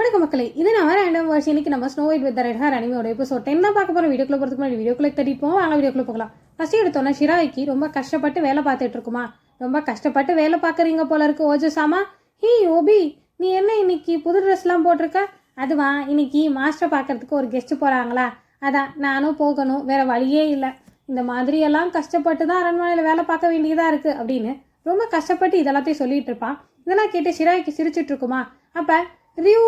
வணக்கம் மக்களே. இது நான் ரேண்டம் வருஷம் இன்னைக்கு நம்ம snow white with red hair அனிமையோட episode ten தான் பார்க்க போகிறோம் வீடியோக்குள்ள போகிறதுக்கு முன்னாடி வீடியோக்குள்ள போவோம் வாங்க வீடியோக்குள்ள போகலாம். ஃபர்ஸ்ட் எடுத்தோன்னா ஷிராய்க்கு ரொம்ப கஷ்டப்பட்டு வேலை பார்த்துட்டு இருக்குமா? ரொம்ப கஷ்டப்பட்டு வேலை பார்க்குறீங்க போல இருக்கு ஓஜசாமா. ஹீ ஓபி நீ என்ன இன்னைக்கு புது ட்ரெஸ்லாம் போட்டிருக்க? அதுவா இன்னைக்கு மாஸ்டர் பார்க்கறதுக்கு ஒரு கெஸ்ட் போகிறாங்களா அதான் நானும் போகணும். வேறு வழியே இல்லை. இந்த மாதிரி எல்லாம் கஷ்டப்பட்டு தான் அரண்மனையில் வேலை பார்க்க வேண்டியதாக இருக்குது அப்படின்னு ரொம்ப கஷ்டப்பட்டு இதெல்லாத்தையும் சொல்லிகிட்டு இருப்பான். இதெல்லாம் கேட்டு ஷிராய்க்கு சிரிச்சிட்டு இருக்குமா? அப்போ ரியூ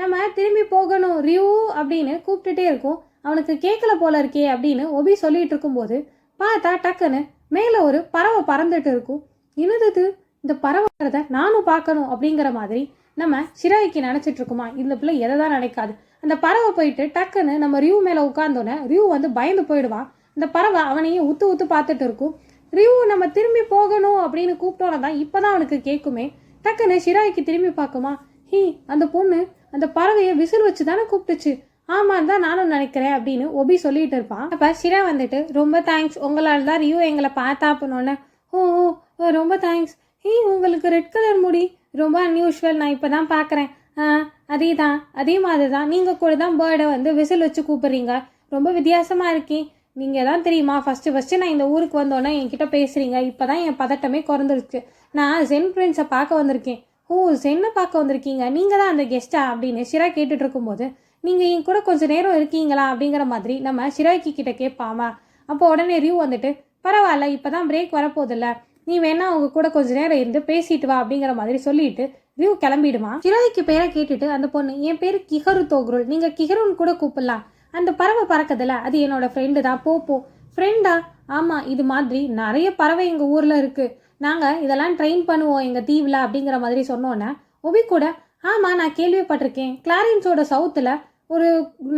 நம்ம திரும்பி போகணும் ரியூ அப்படின்னு கூப்பிட்டுட்டே இருக்கும். அவனுக்கு கேட்கல போல இருக்கே அப்படின்னு ஒபி சொல்லிட்டு இருக்கும்போது பார்த்தா டக்குன்னு மேலே ஒரு பறவை பறந்துட்டு இருக்கும். என்னது இந்த பறவைறத நானும் பார்க்கணும் அப்படிங்கிற மாதிரி நம்ம சிராய்க்கு நினச்சிட்டு இருக்குமா? இந்த பிள்ளை எதை தான் நினைக்காது. அந்த பறவை போயிட்டு டக்குன்னு நம்ம ரியூ மேலே உட்காந்தோன்னே ரியூ வந்து பயந்து போயிடுவான் அந்த பறவை அவனையும் உத்து உத்து பார்த்துட்டு இருக்கும். ரியூ நம்ம திரும்பி போகணும் அப்படின்னு கூப்பிட்டோன்னா தான் இப்போ தான் அவனுக்கு கேட்குமே டக்குன்னு ஷிராய்க்கு திரும்பி பார்க்குமா? ஹீ அந்த பொண்ணு அந்த பறவையை விசில் வச்சு தானே கூப்பிட்டுச்சு. ஆமாம் தான் நானும் நினைக்கிறேன் அப்படின்னு ஒபி சொல்லிட்டு இருப்பான். அப்போ ஷிரா வந்துட்டு ரொம்ப தேங்க்ஸ் உங்களால் தான் ரியூ எங்களை பார்த்தா அப்படின்னோடனே ஓ ஓ, ஓ ரொம்ப தேங்க்ஸ் ஹீ உங்களுக்கு ரெட் கலர் முடி. ரொம்ப அன்யூஷுவல் நான் இப்போ தான் பார்க்குறேன் ஆ அதே தான் அதே மாதிரி தான் நீங்கள் கூட தான் பேர்டை வந்து விசில் வச்சு கூப்பிட்றீங்க. ரொம்ப வித்தியாசமாக இருக்கே. நீங்கள் தான் தெரியுமா? ஃபஸ்ட்டு ஃபஸ்ட்டு நான் இந்த ஊருக்கு வந்தோன்னே என்கிட்ட பேசுகிறீங்க இப்போ தான் என் பதட்டமே குறைந்துருச்சு நான் ஜென் பிரின்ஸை பார்க்க வந்திருக்கேன். ஓ சென்னை பார்க்க வந்திருக்கீங்க. நீங்கள் தான் அந்த கெஸ்ட்டா அப்படின்னு ஷிரா கேட்டுட்டு இருக்கும்போது நீங்கள் என் கூட கொஞ்சம் நேரம் இருக்கீங்களா? அப்படிங்கிற மாதிரி நம்ம ஷிராய்க்கு கிட்ட கேட்பாமா. அப்போ உடனே ரியூ வந்துட்டு பரவாயில்ல இப்போ தான் பிரேக் வரப்போதில்ல நீ வேணா அவங்க கூட கொஞ்ச நேரம் இருந்து பேசிட்டு வா அப்படிங்கிற மாதிரி சொல்லிட்டு ரியூ கிளம்பிடுமா. ஷிராய்க்கு பேரை கேட்டுட்டு அந்த பொண்ணு என் பேர் கிஹரு தோக்ரூல் நீங்கள் கிஹருன்னு கூட கூப்பிடலாம். அந்த பறவை பறக்குதுல அது என்னோட ஃப்ரெண்டு தான். போ போ. ஃப்ரெண்டா ஆமாம் இது மாதிரி நிறைய பறவை எங்கள் ஊரில் இருக்குது நாங்கள் இதெல்லாம் ட்ரெயின் பண்ணுவோம் எங்கள் தீவில் அப்படிங்கிற மாதிரி சொன்னோன்னே ஒபி கூட ஆமாம் நான் கேள்விப்பட்டிருக்கேன். கிளாரின்ஸோட சவுத்தில் ஒரு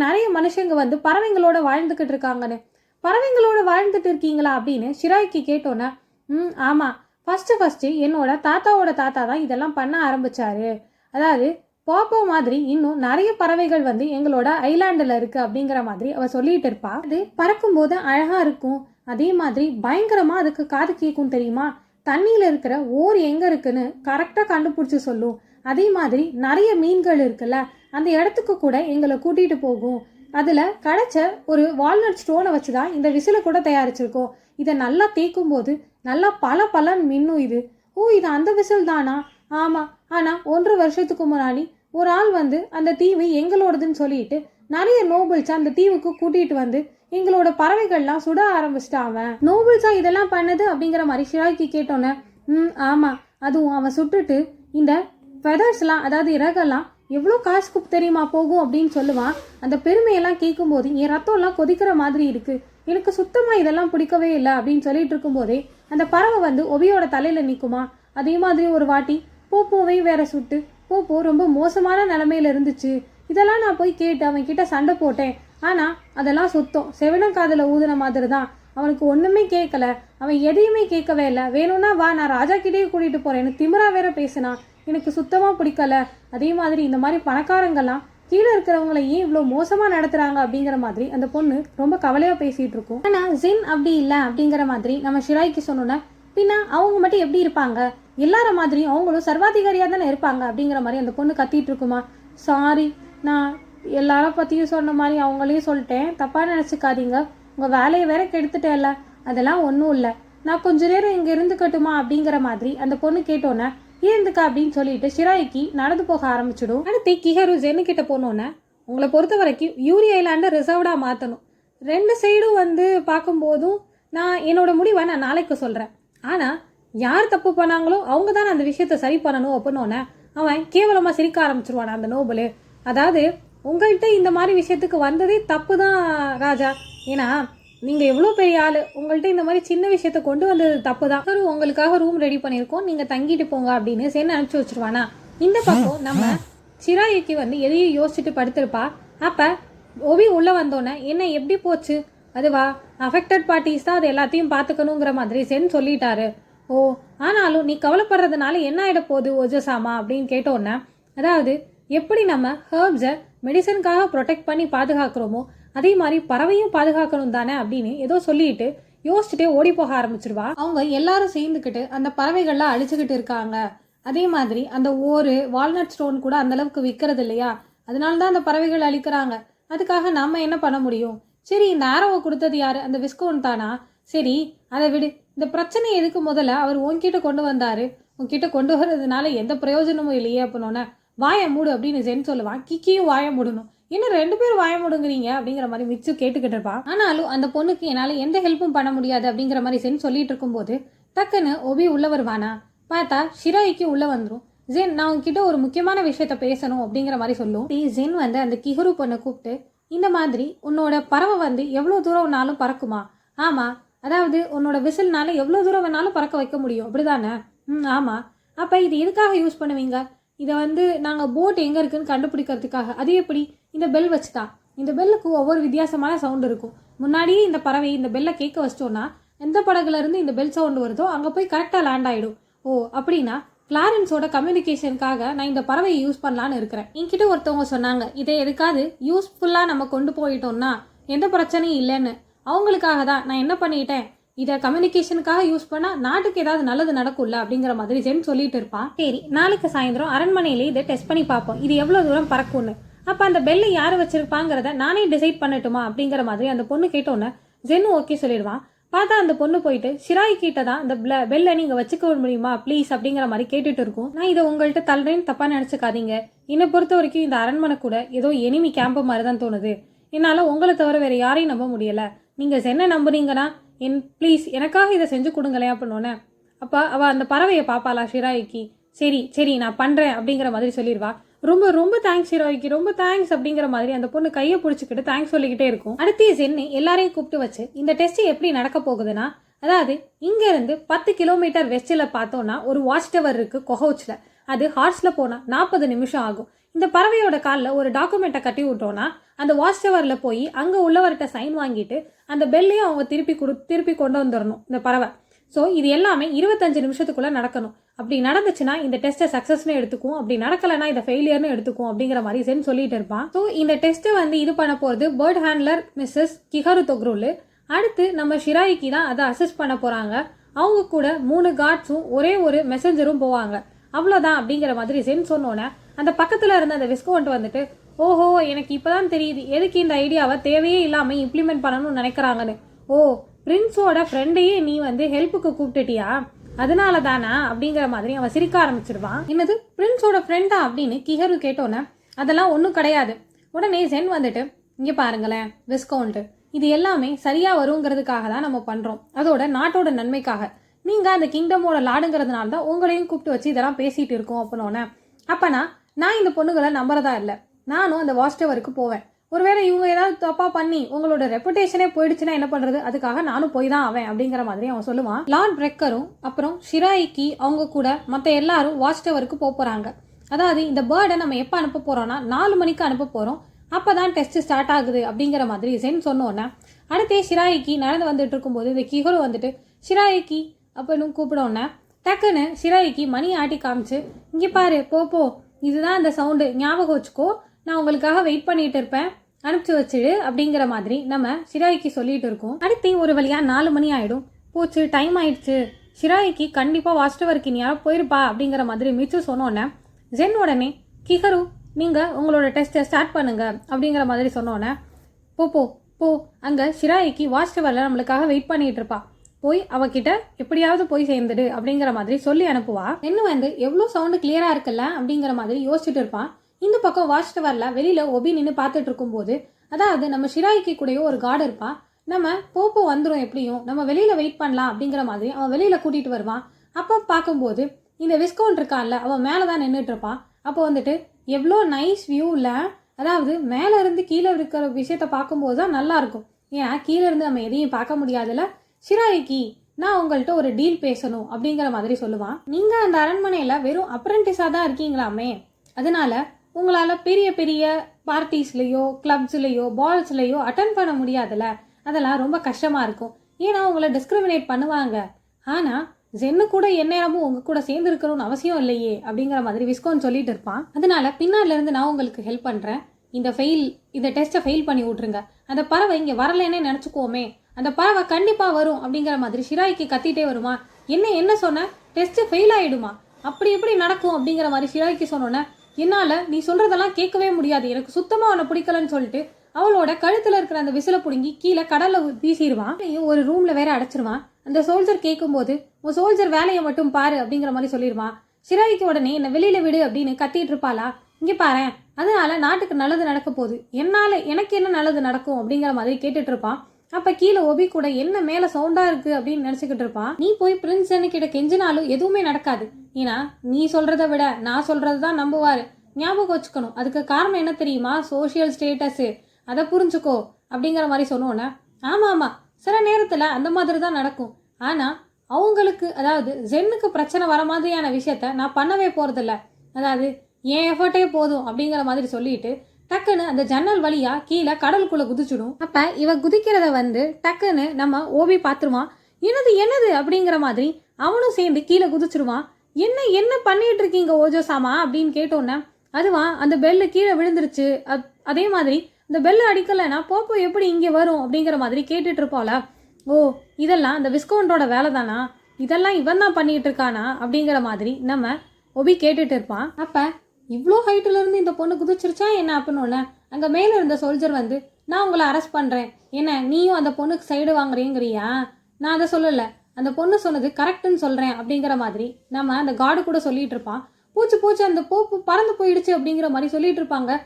நிறைய மனுஷங்க வந்து பறவைங்களோட வாழ்ந்துக்கிட்டு இருக்காங்கன்னு. பறவைங்களோட வாழ்ந்துட்டு இருக்கீங்களா அப்படின்னு ஷிராய்க்கு கேட்டோன்னே ம் ஆமாம் ஃபஸ்ட்டு ஃபஸ்ட்டு என்னோட தாத்தாவோட தாத்தா தான் இதெல்லாம் பண்ண ஆரம்பித்தார் அதாவது பாப்போ மாதிரி இன்னும் நிறைய பறவைகள் வந்து எங்களோட ஐலாண்டில் இருக்குது அப்படிங்கிற மாதிரி அவள் சொல்லிட்டு இருப்பா. அது பறக்கும்போது அழகாக இருக்கும். அதே மாதிரி பயங்கரமாக அதுக்கு காது கேட்கும் தெரியுமா? தண்ணியில் இருக்கிற ஓர் எங்கே இருக்குன்னு கரெக்டாக கண்டுபிடிச்சி சொல்லும். அதே மாதிரி நிறைய மீன்கள் இருக்குல்ல அந்த இடத்துக்கு கூட எங்களை கூட்டிகிட்டு போகும். அதில் கிடச்ச ஒரு வால்நட் ஸ்டோனை வச்சு தான் இந்த விசிலை கூட தயாரிச்சிருக்கோம். இதை நல்லா தேய்க்கும் போது நல்லா பல பலன் மின்னும் இது. ஓ இது அந்த விசில் தானா? ஆமாம் ஆனால் ஒன்றரை வருஷத்துக்கு முன்னாடி ஒரு ஆள் வந்து அந்த தீவு எங்களோடதுன்னு சொல்லிட்டு நிறைய நோபல்ஸ் அந்த தீவுக்கு கூட்டிகிட்டு வந்து எங்களோட பறவைகள்லாம் சுட ஆரம்பிச்சிட்டான் அவன் நோபல்ஸா இதெல்லாம் பண்ணது அப்படிங்கிற மாதிரி ஷிராய்க்கு கேட்டோன்னே ம் ஆமாம் அதுவும் அவன் சுட்டுட்டு இந்த ஃபெதர்ஸ்லாம் அதாவது இறகெல்லாம் எவ்வளோ காசுக்கு தெரியுமா போகும்? அப்படின்னு சொல்லுவான். அந்த பெருமையெல்லாம் கேட்கும்போது என் ரத்தம்லாம் கொதிக்கிற மாதிரி இருக்குது எனக்கு சுத்தமாக இதெல்லாம் பிடிக்கவே இல்லை. அப்படின்னு சொல்லிட்டு இருக்கும்போதே அந்த பறவை வந்து ஒபியோட தலையில் நிற்குமா அதே மாதிரி ஒரு வாட்டி பூப்பூவையும் வேற சுட்டு பூப்பூ ரொம்ப மோசமான நிலமையில இருந்துச்சு. இதெல்லாம் நான் போய் கேட்டு அவன் கிட்ட சண்டை போட்டேன். ஆனால் அதெல்லாம் சுத்தம். செவனக்காதில் ஊதுன மாதிரி தான் அவனுக்கு ஒன்றுமே கேட்கல அவன் எதையுமே கேட்கவே இல்லை. வேணும்னா வா நான் ராஜா கிட்டேயே கூட்டிகிட்டு போகிறேன்னு திமிரா வேற பேசினான் எனக்கு சுத்தமாக பிடிக்கல. அதே மாதிரி இந்த மாதிரி பணக்காரங்கெல்லாம் கீழே இருக்கிறவங்கள ஏன் இவ்வளோ மோசமாக நடத்துகிறாங்க அப்படிங்கிற மாதிரி அந்த பொண்ணு ரொம்ப கவலையாக பேசிகிட்டு இருக்கும். ஆனால் ஜின் அப்படி இல்லை அப்படிங்கிற மாதிரி நம்ம ஷிராய்க்கு சொன்னோன்னே பின்ன அவங்க மட்டும் எப்படி இருப்பாங்க? எல்லார மாதிரியும் அவங்களும் சர்வாதிகாரியாக தானே இருப்பாங்க அப்படிங்கிற மாதிரி அந்த பொண்ணு கத்திட்டு இருக்குமா? சாரி நான் எல்லார பற்றியும் சொன்ன மாதிரி அவங்களையும் சொல்லிட்டேன். தப்பாக நினச்சிக்காதீங்க. உங்கள் வேலையை வேற கெடுத்துட்டேல்ல. அதெல்லாம் ஒன்றும் இல்லை. நான் கொஞ்ச நேரம் இங்கே இருந்துக்கட்டுமா அப்படிங்கிற மாதிரி அந்த பொண்ணு கேட்டோன்னே இருந்துக்கா அப்படின்னு சொல்லிட்டு ஷிராய்க்கு நடந்து போக ஆரம்பிச்சிடும். அடுத்து கிஹரு ஜென்னு கிட்ட போனோன்னே உங்களை பொறுத்த வரைக்கும் யூரி ஐலாண்டை ரிசர்வ்டாக மாற்றணும் ரெண்டு சைடும் வந்து பார்க்கும்போதும் நான் என்னோட முடிவை நான் நாளைக்கு சொல்கிறேன் ஆனால் யார் தப்பு பண்ணாங்களோ அவங்க தான் அந்த விஷயத்த சரி பண்ணணும் அப்படின்னோடனே அவன் கேவலமாக சிரிக்க ஆரம்பிச்சிருவான் அந்த நோபலு. அதாவது உங்கள்கிட்ட இந்த மாதிரி விஷயத்துக்கு வந்ததே தப்பு தான் ராஜா. ஏன்னா நீங்கள் எவ்வளோ பெரிய ஆள் உங்கள்கிட்ட இந்த மாதிரி சின்ன விஷயத்த கொண்டு வந்தது தப்பு தான் சரி உங்களுக்காக ரூம் ரெடி பண்ணியிருக்கோம் நீங்கள் தங்கிட்டு போங்க அப்படின்னு சேர்ந்து அனுப்பிச்சி வச்சிருவானா? இந்த பக்கம் நம்ம சிராயிக்கு வந்து எதையும் யோசிச்சுட்டு படுத்திருப்பா. அப்போ ஒவி உள்ளே வந்தோன்னே என்ன எப்படி போச்சு? அதுவா அஃபெக்டட் பார்ட்டிஸ் தான் அது எல்லாத்தையும் பார்த்துக்கணுங்கிற மாதிரி சென் சொல்லிட்டாரு. ஓ ஆனாலும் நீ கவலைப்படுறதுனால என்ன ஆகிட போகுது ஒஜசாமா அப்படின்னு கேட்டோன்னே அதாவது எப்படி நம்ம ஹர்ப்ஸை மெடிசனுக்காக ப்ரொடெக்ட் பண்ணி பாதுகாக்கிறோமோ அதே மாதிரி பறவையும் பாதுகாக்கணும் தானே அப்படின்னு ஏதோ சொல்லிட்டு யோசிச்சுட்டே ஓடி போக ஆரம்பிச்சிருவா அவங்க எல்லாரும் சேர்ந்துக்கிட்டு அந்த பறவைகள்லாம் அழிச்சுக்கிட்டு இருக்காங்க. அதே மாதிரி அந்த ஓரு வால்நட் ஸ்டோன் கூட அந்த அளவுக்கு விற்கிறது இல்லையா? அதனால தான் அந்த பறவைகள் அழிக்கிறாங்க. அதுக்காக நம்ம என்ன பண்ண முடியும்? சரி இந்த ஆரோவை கொடுத்தது யாரு? அந்த விஸ்கோன் தானா? சரி அதை விடு. இந்த பிரச்சனை எதுக்கு முதல்ல? அவர் உன்கிட்ட கொண்டு வந்தாரு. உன்கிட்ட கொண்டு வர்றதுனால எந்த பிரயோஜனமும் இல்லையே அப்படின்னோன்னே வாயை மூடு அப்படின்னு ஜென் சொல்லுவான். கிக்கியும் வாயை மூடணும். இன்னும் ரெண்டு பேரும் வாய முடுங்குறீங்க? அப்படிங்கிற மாதிரி மிச்சு கேட்டுக்கிட்டு இருப்பான். ஆனாலும் அந்த பொண்ணுக்கு என்னால் எந்த ஹெல்ப்பும் பண்ண முடியாது அப்படிங்கிற மாதிரி சென் சொல்லிட்டு இருக்கும்போது டக்குன்னு ஒபி உள்ள வருவானா? பார்த்தா ஷிராய்க்கு உள்ள வந்துடும் ஜென் நான் உங்ககிட்ட ஒரு முக்கியமான விஷயத்த பேசணும் அப்படிங்கிற மாதிரி சொல்லும். ஜென் வந்து அந்த கிஹரு பொண்ணை கூப்பிட்டு இந்த மாதிரி உன்னோட பறவை வந்து எவ்வளோ தூரம் வேணாலும் பறக்குமா? ஆமாம் அதாவது உன்னோட விசில்னால எவ்வளோ தூரம் வேணாலும் பறக்க வைக்க முடியும். அப்படிதானே? ம் ஆமாம் அப்போ இது எதுக்காக யூஸ் பண்ணுவீங்க? இதை வந்து நாங்கள் போட் எங்கே இருக்குன்னு கண்டுபிடிக்கிறதுக்காக. அது எப்படி? இந்த பெல் வச்சு தான் இந்த பெல்லுக்கு ஒவ்வொரு வித்தியாசமான சவுண்ட் இருக்கும். முன்னாடியே இந்த பறவை இந்த பெல்லை கேட்க வச்சிட்டோன்னா எந்த படகுலேருந்து இந்த பெல் சவுண்டு வருதோ அங்கே போய் கரெக்டாக லேண்ட் ஆகிடும் ஓ அப்படின்னா கிளாரன்ஸோட கம்யூனிகேஷனுக்காக நான் இந்த பறவையை யூஸ் பண்ணலான்னு இருக்கிறேன். என்கிட்ட ஒருத்தவங்க சொன்னாங்க இதை எதுக்காவது யூஸ்ஃபுல்லாக நம்ம கொண்டு போயிட்டோம்னா எந்த பிரச்சனையும் இல்லைன்னு. அவங்களுக்காக தான் நான் என்ன பண்ணிட்டேன்? இதை கம்யூனிகேஷனுக்காக யூஸ் பண்ணால் நாட்டுக்கு ஏதாவது நல்லது நடக்கும்ல அப்படிங்கிற மாதிரி ஜென் சொல்லிட்டு இருப்பான். சரி நாளைக்கு சாயந்தரம் அரண்மனையிலே இதை டெஸ்ட் பண்ணி பார்ப்போம். இது எவ்வளோ தூரம் பறக்கும்னு. அப்போ அந்த பெல்லை யார் வச்சிருப்பாங்கிறத நானே டிசைட் பண்ணட்டுமா அப்படிங்கிற மாதிரி அந்த பொண்ணு கேட்டோன்னே ஜென் ஓகே சொல்லிடுவான். பார்த்தா அந்த பொண்ணு போயிட்டு ஷிராய் கிட்ட தான் இந்த பெல்லை நீங்கள் வச்சுக்க முடியுமா ப்ளீஸ் அப்படிங்கிற மாதிரி கேட்டுட்டு இருக்கும். நான் இதை உங்கள்கிட்ட தள்ளுறேன்னு தப்பாக நினச்சிக்காதீங்க. என்னை பொறுத்த வரைக்கும் இந்த அரண்மனை கூட ஏதோ எனிமி கேம்ப் மாதிரி தான் தோணுது. என்னால் உங்களை தவிர வேறு யாரையும் நம்ப முடியலை. நீங்கள் என்ன நம்புறீங்கன்னா என் ப்ளீஸ் எனக்காக இதை செஞ்சு கொடுங்களேன் அப்படின்னோன்னே அப்போ அவள் அந்த பறவையை பார்ப்பாளா ஷிராய்க்கு சரி சரி நான் பண்ணுறேன் அப்படிங்கிற மாதிரி சொல்லிடுவா. ரொம்ப ரொம்ப தேங்க்ஸ் ஷிராய்க்கு ரொம்ப தேங்க்ஸ் அப்படிங்கிற மாதிரி அந்த பொண்ணு கையை பிடிச்சிக்கிட்டு தேங்க்ஸ் சொல்லிக்கிட்டே இருக்கும். அடுத்த சென்னு எல்லாரையும் கூப்பிட்டு வச்சு இந்த டெஸ்ட் எப்படி நடக்க போகுதுன்னா அதாவது இங்கேருந்து பத்து கிலோமீட்டர் வெஸ்டில் பார்த்தோன்னா ஒரு வாட்ச் டவர் இருக்குது கொஹோச்சில் அது ஹார்ஸில் போனால் நாற்பது நிமிஷம் ஆகும். இந்த பறவையோட காலில் ஒரு டாக்குமெண்ட்டை கட்டி விட்டோன்னா அந்த வாட்ச் டவரில் போய் அங்கே உள்ளவர்கிட்ட சைன் வாங்கிட்டு அந்த பெல்லையும் அவங்க திருப்பி கொடு திருப்பி கொண்டு வந்துடணும் இந்த பறவை. ஸோ இது எல்லாமே இருபத்தஞ்சு நிமிஷத்துக்குள்ளே நடக்கணும். அப்படி நடந்துச்சுன்னா இந்த டெஸ்ட்டை சக்ஸஸ்னு எடுத்துக்கும் அப்படி நடக்கலைன்னா இதை ஃபெயிலியர்னு எடுத்துக்கும் அப்படிங்கிற மாதிரி சென் சொல்லிட்டு இருப்பான். ஸோ இந்த டெஸ்ட்டை வந்து இது பண்ண போகிறது பேர்ட் ஹேண்ட்லர் மிஸ்ஸஸ் கிஹரு தொக்ரூலு. அடுத்து நம்ம ஷிராய்க்கு தான் அதை அசஸ் பண்ண போகிறாங்க அவங்க கூட மூணு கார்ட்ஸும் ஒரே ஒரு மெசஞ்சரும் போவாங்க. அவ்வளோதான் அப்படிங்கிற மாதிரி சென் சொன்னோன்னே அந்த பக்கத்தில் இருந்த அந்த விஸ்கோண்ட் வந்துட்டு ஓஹோ எனக்கு இப்போதான் தெரியுது. எதுக்கு இந்த ஐடியாவை தேவையே இல்லாமல் இம்ப்ளிமெண்ட் பண்ணணும்னு நினைக்கிறாங்கன்னு? ஓ பிரின்ஸோட ஃப்ரெண்டையே நீ வந்து ஹெல்ப்புக்கு கூப்பிட்டுட்டியா? அதனால தானா அப்படிங்கிற மாதிரி அவன் சிரிக்க ஆரம்பிச்சிருவான் என்னது? பிரின்ஸோட ஃப்ரெண்டா அப்படின்னு கிஹரு கேட்டோன்னே அதெல்லாம் ஒன்றும் கிடையாது. உடனே சென் வந்துட்டு இங்கே பாருங்களேன் விஸ்கவுண்ட்டு இது எல்லாமே சரியாக வருங்கிறதுக்காக தான் நம்ம பண்ணுறோம் அதோட நாட்டோட நன்மைக்காக. நீங்கள் அந்த கிங்டமோட லாடுங்கிறதுனால தான் உங்களையும் கூப்பிட்டு வச்சு இதெல்லாம் பேசிகிட்டு இருக்கோம் அப்படின்னோடனே அப்போனா நான் இந்த பொண்ணுகளை நம்புறதா இல்லை. நானும் அந்த வாட்ச் டவருக்கு போவேன். ஒருவேளை இவங்க ஏதாவது தப்பா பண்ணி உங்களோட ரெப்புடேஷனே போயிடுச்சுன்னா என்ன பண்றது? அதுக்காக நானும் போய் தான் ஆவேன் அப்படிங்கிற மாதிரி அவன் சொல்லுவான். லார்ட் பிரெக்கரும் அப்புறம் ஷிராய்க்கு அவங்க கூட மற்ற எல்லாரும் வாட்ச் டவருக்கு போக போறாங்க. அதாவது இந்த பேர்டை நம்ம எப்போ அனுப்ப போறோம்னா நாலு மணிக்கு அனுப்ப போறோம். அப்பதான் டெஸ்ட் ஸ்டார்ட் ஆகுது அப்படிங்கிற மாதிரி சென் சொன்னோன்னே அடுத்தே ஷிராய்க்கு நடந்து வந்துட்டு இருக்கும்போது இந்த கிஹரு வந்துட்டு ஷிராய்க்கு அப்படின்னு கூப்பிடோன்னே டக்குன்னு ஷிராய்க்கு மணி ஆட்டி காமிச்சு இங்கே பாரு போ போ. இதுதான் அந்த சவுண்டு ஞாபகம் வச்சுக்கோ. நான் உங்களுக்காக வெயிட் பண்ணிட்டு இருப்பேன். அனுப்பிச்சு வச்சிடு அப்படிங்கிற மாதிரி நம்ம ஷிராய்க்கு சொல்லிட்டு இருக்கோம். அடுத்து ஒரு வழியா நாலு மணி ஆயிடும். போச்சு டைம் ஆயிடுச்சு. ஷிராய்க்கு கண்டிப்பாக வாட்ச் டவருக்கு நீ யாரோ போயிருப்பா அப்படிங்கிற மாதிரி மிச்சு சொன்னோன்னே ஜென் உடனே கிஹரு நீங்கள் உங்களோட டெஸ்ட்டை ஸ்டார்ட் பண்ணுங்க அப்படிங்கிற மாதிரி சொன்னோன்னே போ போ போ. அங்கே ஷிராய்க்கு வாஸ்ட் வரல நம்மளுக்காக வெயிட் பண்ணிட்டு இருப்பா. போய் அவகிட்ட எப்படியாவது போய் சேர்ந்துடு அப்படிங்கிற மாதிரி சொல்லி அனுப்புவா. என்ன வந்து எவ்வளோ சவுண்டு கிளியராக இருக்குல்ல? அப்படிங்கிற மாதிரி யோசிச்சுட்டு இருப்பான் இந்த பக்கம் வாட்ச் வரல. வெளியில் ஒபி நின்று பார்த்துட்டு இருக்கும்போது அதாவது நம்ம ஷிராய்க்கு கூடயோ ஒரு கார்டு இருப்பா. நம்ம போப்போ வந்துடும் எப்படியும். நம்ம வெளியில் வெயிட் பண்ணலாம் அப்படிங்கிற மாதிரி அவன் வெளியில் கூட்டிகிட்டு வருவான். அப்போ பார்க்கும்போது இந்த விஸ்கவுண்ட் இருக்கான்ல அவன் மேலே தான் நின்றுட்டு இருப்பான் அப்போ வந்துட்டு எவ்வளோ நைஸ் வியூவில் அதாவது மேலே இருந்து கீழே இருக்கிற விஷயத்த பார்க்கும்போது தான் நல்லாயிருக்கும் ஏன்னா கீழே இருந்து நம்ம எதையும் பார்க்க முடியாதுல்ல. ஷிராய்க்கு நான் உங்கள்கிட்ட ஒரு டீல் பேசணும் அப்படிங்கிற மாதிரி சொல்லுவான். நீங்கள் அந்த அரண்மனையில் வெறும் அப்ரெண்டிஸாக தான் இருக்கீங்களாமே. அதனால உங்களால் பெரிய பெரிய பார்ட்டிஸ்லேயோ கிளப்ஸ்லேயோ பால்ஸ்லேயோ அட்டன் பண்ண முடியாதுல்ல? அதெல்லாம் ரொம்ப கஷ்டமாக இருக்கும். ஏன்னா உங்களை டிஸ்கிரிமினேட் பண்ணுவாங்க. ஆனால் ஜென்னு கூட எந்நேரமும் உங்க கூட சேர்ந்து இருக்கணும்னு அவசியம் இல்லையே அப்படிங்கிற மாதிரி விஸ்கோன் சொல்லிட்டு இருப்பான். அதனால பின்னால இருந்து நான் உங்களுக்கு ஹெல்ப் பண்ணுறேன் இந்த ஃபெயில் இந்த டெஸ்ட்டை ஃபெயில் பண்ணி விட்ருங்க அந்த பறவை இங்கே வரலைன்னே நினச்சிக்கோமே அந்த பறவை கண்டிப்பாக வரும் அப்படிங்கிற மாதிரி ஷிராய்க்கு கத்திட்டே வருமா என்ன என்ன சொன்ன? டெஸ்ட்டு ஃபெயில் ஆகிடுமா அப்படி எப்படி நடக்கும் அப்படிங்கிற மாதிரி ஷிராய்க்கு சொன்னோன்னே என்னால் நீ சொல்கிறதெல்லாம் கேட்கவே முடியாது. எனக்கு சுத்தமாக அவனை பிடிக்கலன்னு சொல்லிட்டு அவளோட கழுத்தில் இருக்கிற அந்த விசிலை பிடுங்கி கீழே கடலில் வீசிடுவான். ஒரு ரூமில் வேற அடைச்சிருவான். அந்த சோல்ஜர் கேட்கும்போது உன் சோல்ஜர் வேலையை மட்டும் பாரு அப்படிங்கிற மாதிரி சொல்லிடுவான். சிராய்க்கு உடனே என்னை வெளியில் விடு அப்படின்னு கத்திட்டு இருப்பாளா? இங்கே பாரேன். அதனால நாட்டுக்கு நல்லது நடக்க போகுது. என்னால் எனக்கு என்ன நல்லது நடக்கும்? அப்படிங்கிற மாதிரி கேட்டுட்ருப்பான் அப்ப கீழே ஒபி கூட என்ன மேல சவுண்டா இருக்கு அப்படின்னு நினைச்சுக்கிட்டு இருப்பான். நீ போய் பிரின்ஸ் கிட்ட கெஞ்சினாலும் எதுவுமே நடக்காது. ஏன்னா நீ சொல்கிறத விட நான் சொல்றது தான் நம்புவாரு. ஞாபகம் வச்சுக்கணும். அதுக்கு காரணம் என்ன தெரியுமா? சோஷியல் ஸ்டேட்டஸு அதை புரிஞ்சுக்கோ அப்படிங்கிற மாதிரி சொன்னோன்னே ஆமா ஆமா. சில நேரத்துல அந்த மாதிரி தான் நடக்கும். ஆனா அவங்களுக்கு அதாவது ஜென்னுக்கு பிரச்சனை வர மாதிரியான விஷயத்த நான் பண்ணவே போறதில்ல. அதாவது என் எஃபர்ட்டே போதும் அப்படிங்கிற மாதிரி சொல்லிட்டு டக்குன்னு அந்த ஜன்னல் வழியா கீழே கடலுக்குள்ள குதிச்சிடும். அப்ப இவ குதிக்கிறத வந்து டக்குன்னு நம்ம ஓபி பார்த்துருவான். என்னது என்னது அப்படிங்கிற மாதிரி அவனும் சேர்ந்து கீழே குதிச்சிருவான். என்ன என்ன பண்ணிட்டு இருக்கீங்க ஓஜோ சாமா அப்படின்னு கேட்டோன்னே அதுவா அந்த பெல்லு கீழே விழுந்துருச்சு. அதே மாதிரி இந்த பெல்லு அடிக்கலைன்னா போப்போ எப்படி இங்கே வரும் அப்படிங்கிற மாதிரி கேட்டுட்டு இருப்பாள. ஓ இதெல்லாம் அந்த விஸ்கவுண்டோட வேலை தானா இதெல்லாம் இவன் தான் பண்ணிட்டு இருக்கானா அப்படிங்கிற மாதிரி நம்ம ஒபி கேட்டுட்டு இருப்பான். அப்போ இவ்வளோ ஹைட்டில் இருந்து இந்த பொண்ணு குதிச்சிருச்சா என்ன அப்படின்னோடனே அங்கே மேலே இருந்த சோல்ஜர் வந்து நான் உங்களை அரெஸ்ட் பண்ணுறேன் என்ன நீயும் அந்த பொண்ணுக்கு சைடு வாங்குறீங்கிறியா? நான் அதை சொல்லலை. அந்த பொண்ணு சொன்னது கரெக்டுன்னு சொல்கிறேன் அப்படிங்கிற மாதிரி நம்ம அந்த காடு கூட சொல்லிகிட்டு இருப்பான். பூச்சி பூச்சி அந்த போப்பு பறந்து போயிடுச்சு அப்படிங்கிற மாதிரி சொல்லிட்டு இருப்பாங்க.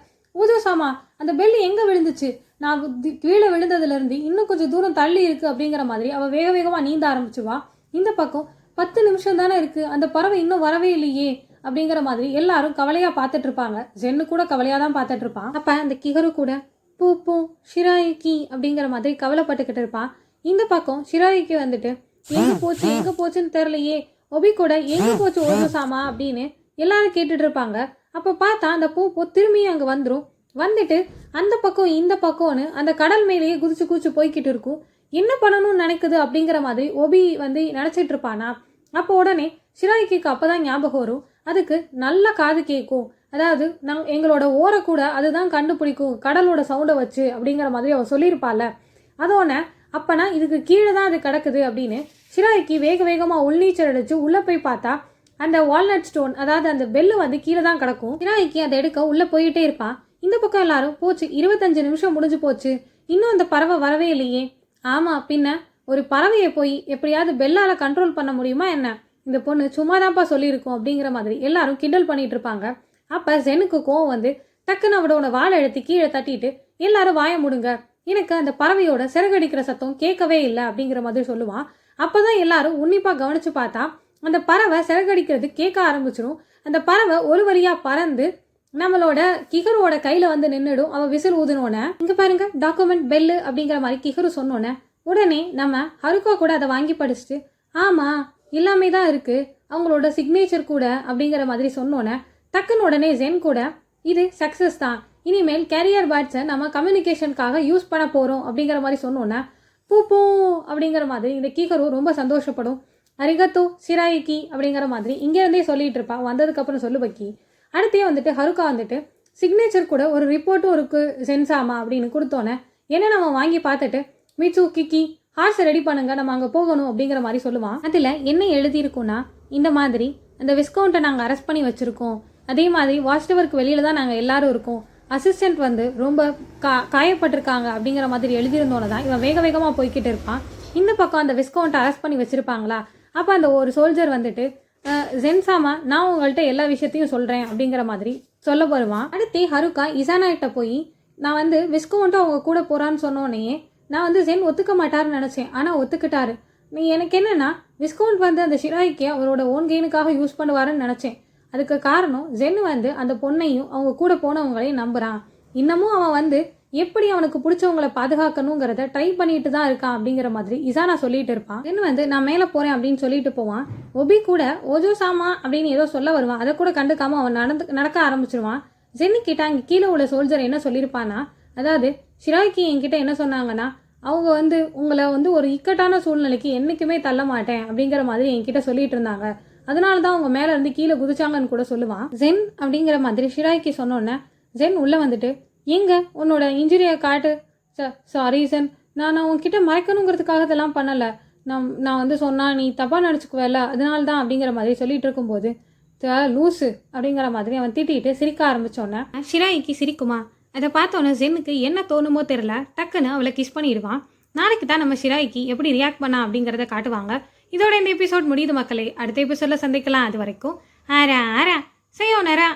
சாமா அந்த பெல்லு எங்கே விழுந்துச்சு? நான் தி- கீழே விழுந்ததுலேருந்து இன்னும் கொஞ்சம் தூரம் தள்ளி இருக்கு அப்படிங்கிற மாதிரி அவள் வேக வேகமாக நீந்த ஆரம்பிச்சுவா. இந்த பக்கம் பத்து நிமிஷம் தானே இருக்குது அந்த பறவை இன்னும் வரவே இல்லையே. அப்படிங்கிற மாதிரி எல்லாரும் கவலையாக பார்த்துட்டு இருப்பாங்க ஜென்னு கூட கவலையாக தான் பார்த்துட்டு இருப்பான் அப்போ அந்த கிகரு கூட பூ பூ ஷிராயிக்கி அப்படிங்கிற மாதிரி கவலைப்பட்டுக்கிட்டு இருப்பான். இந்த பக்கம் ஷிராயிக்கி வந்துட்டு எங்கே போச்சு எங்கே போச்சுன்னு தெரிலையே ஒபி கூட எங்கே போச்சு ஓஜோ சாமா அப்படின்னு எல்லாரும் கேட்டுட்டு இருப்பாங்க அப்போ பார்த்தா அந்த பூ பூ திரும்பியும் அங்கே வந்துடும் வந்துட்டு அந்த பக்கம் இந்த பக்கம்னு அந்த கடல் மேலேயே குதிச்சு குதிச்சு போய்கிட்டு இருக்கும். என்ன பண்ணணும்னு நினைக்குது அப்படிங்கிற மாதிரி ஒபி வந்து நினச்சிட்டு இருப்பானா அப்போ உடனே ஷிராய்க்கு அப்பதான் ஞாபகம் வரும். அதுக்கு நல்ல காது கேட்கும் அதாவது நம் எங்களோட ஓரை கூட அதுதான் கண்டுபிடிக்கும். கடலோட சவுண்டை வச்சு அப்படிங்கிற மாதிரி அவள் சொல்லியிருப்பாள் அதோட அப்போனா இதுக்கு கீழே தான் அது கிடக்குது அப்படின்னு சிராய்க்கு வேக வேகமாக உள்நீச்சல் அடித்து உள்ளே போய் பார்த்தா அந்த வால்நட் ஸ்டோன் அதாவது அந்த பெல்லு வந்து கீழே தான் கிடக்கும். சிராய்க்கு அதை எடுக்க உள்ளே போயிட்டே இருப்பான் இந்த பக்கம் எல்லாரும் போச்சு இருபத்தஞ்சு நிமிஷம் முடிஞ்சு போச்சு. இன்னும் அந்த பறவை வரவே இல்லையே. ஆமாம் பின்ன ஒரு பறவையை போய் எப்படியாவது பெல்லால் கண்ட்ரோல் பண்ண முடியுமா என்ன? இந்த பொண்ணு சும்மா தான்ப்பா சொல்லியிருக்கோம் அப்படிங்கிற மாதிரி எல்லாரும் கிண்டல் பண்ணிட்டு இருப்பாங்க. அப்போ ஜெனுக்கு கோவம் வந்து டக்குன்னு அவடோட வாழை எடுத்து கீழே தட்டிட்டு எல்லாரும் வாய முடுங்க. எனக்கு அந்த பறவையோட சிறகடிக்கிற சத்தம் கேட்கவே இல்லை அப்படிங்கிற மாதிரி சொல்லுவான். அப்போ தான் எல்லாரும் உன்னிப்பாக கவனித்து பார்த்தா அந்த பறவை சிறகடிக்கிறது கேட்க ஆரம்பிச்சிடும் அந்த பறவை ஒரு வழியாக பறந்து நம்மளோட கிகரோட கையில் வந்து நின்றுடும் அவள் விசில் ஊதுனோடனே இங்கே பாருங்க டாக்குமெண்ட் பெல்லு அப்படிங்கிற மாதிரி கிகரு சொன்னோன்னே உடனே நம்ம ஹருக்கா கூட அதை வாங்கி படிச்சுட்டு ஆமாம் எல்லாமே தான் இருக்குது அவங்களோட சிக்னேச்சர் கூட அப்படிங்கிற மாதிரி சொன்னோன்னே டக்குன்னு உடனே ஜென் கூட இது சக்ஸஸ் தான். இனிமேல் கேரியர் பேட்ஸை நம்ம கம்யூனிகேஷனுக்காக யூஸ் பண்ண போகிறோம் அப்படிங்கிற மாதிரி சொன்னோன்னே பூ பூ அப்படிங்கிற மாதிரி இந்த கீகரு ரொம்ப சந்தோஷப்படும். அரிகத்தோ சிராயிக்கி அப்படிங்கிற மாதிரி இங்கேருந்தே சொல்லிகிட்டு இருப்பான் வந்ததுக்கப்புறம் சொல்லு பக்கி. அடுத்தே வந்துட்டு ஹருக்கா வந்துட்டு சிக்னேச்சர் கூட ஒரு ரிப்போர்ட்டும் இருக்கு சென்சாமா அப்படின்னு கொடுத்தோன்னே என்ன நம்ம வாங்கி பார்த்துட்டு மிச்சு கிக்கி ஹார்ஸை ரெடி பண்ணுங்க நம்ம அங்கே போகணும் அப்படிங்கிற மாதிரி சொல்லுவான். அதில் என்ன எழுதியிருக்குன்னா இந்த மாதிரி அந்த விஸ்கவுண்ட்டை நாங்கள் அரெஸ்ட் பண்ணி வச்சுருக்கோம். அதே மாதிரி வாட்ச் டவருக்கு தான் நாங்கள் எல்லாரும் இருக்கோம். அசிஸ்டன்ட் வந்து ரொம்ப கா காயப்பட்டிருக்காங்க அப்படிங்கிற மாதிரி எழுதியிருந்தோன்னு தான் இவன் வேக வேகமாக போய்கிட்டு இருப்பான். இந்த பக்கம் அந்த விஸ்கவுண்ட்டை அரெஸ்ட் பண்ணி வச்சுருப்பாங்களா? அப்போ அந்த ஒரு சோல்ஜர் வந்துட்டு ஜென்சாமா நான் உங்கள்கிட்ட எல்லா விஷயத்தையும் சொல்கிறேன் அப்படிங்கிற மாதிரி சொல்ல வருவான். அடுத்து ஹருக்கா இசானாகிட்ட போய் நான் வந்து விஸ்கவுண்ட்டும் அவங்க கூட போகிறான்னு சொன்னோன்னே நான் வந்து ஜென் ஒத்துக்க மாட்டாருன்னு நினச்சேன். ஆனால் ஒத்துக்கிட்டாரு. நீ எனக்கு என்னன்னா விஸ்கவுண்ட் வந்து அந்த ஷிராய்க்கு அவரோட ஓன் கெயினுக்காக யூஸ் பண்ணுவாருன்னு நினச்சேன். அதுக்கு காரணம் ஜென் வந்து அந்த பொண்ணையும் அவங்க கூட போனவங்களையும் நம்புகிறான் இன்னமும் அவன் வந்து எப்படி அவனுக்கு பிடிச்சவங்களை பாதுகாக்கணுங்கிறத ட்ரை பண்ணிட்டு தான் இருக்கான் அப்படிங்கிற மாதிரி இசானா சொல்லிட்டு இருப்பான். ஜென் வந்து நான் மேலே போகிறேன் அப்படின்னு சொல்லிட்டு போவான். ஒபி கூட ஓஜோ சாமா அப்படின்னு ஏதோ சொல்ல வருவான். அதை கூட கண்டுக்காம அவன் நடந்து நடக்க ஆரம்பிச்சிருவான். ஜென்னு கிட்ட அங்கே கீழே உள்ள சோல்ஜர் என்ன சொல்லியிருப்பானா அதாவது ஷிராக்கி என்கிட்ட என்ன சொன்னாங்கன்னா அவங்க வந்து உங்களை வந்து ஒரு இக்கட்டான சூழ்நிலைக்கு என்றைக்குமே தள்ள மாட்டேன் அப்படிங்கிற மாதிரி என்கிட்ட சொல்லிட்டு இருந்தாங்க. அதனால தான் அவங்க மேலே இருந்து கீழே குதிச்சாங்கன்னு கூட சொல்லுவான். ஜென் அப்படிங்கிற மாதிரி ஷிராய்க்கு சொன்னோன்னே ஜென் உள்ளே வந்துட்டு எங்க? உன்னோட இன்ஜுரியை காட்டு. Sorry Gen. நான் நான் உன்கிட்ட மறைக்கணுங்கிறதுக்காக இதெல்லாம் பண்ணலை. நான் நான் வந்து சொன்னால் நீ தப்பாக நினச்சிக்குவேல அதனால தான் அப்படிங்கிற மாதிரி சொல்லிட்டு இருக்கும்போது த லூஸு அப்படிங்கிற மாதிரி அவன் திட்டிகிட்டு சிரிக்க ஆரம்பித்தோன்னே ஷிராய்க்கு சிரிக்குமா? அதை பார்த்தோன்னே ஜென்னுக்கு என்ன தோணுமோ தெரில டக்குன்னு அவளை கிஸ் பண்ணிடுவான். நாளைக்கு தான் நம்ம ஷிராய்க்கு எப்படி ரியாக்ட் பண்ணா அப்படிங்கிறத காட்டுவாங்க. இதோட இந்த எபிசோட் முடியுது மக்களே. அடுத்த எபிசோடில் சந்திக்கலாம். அது வரைக்கும் ஆரா ஆரா. செய்யோ நேரா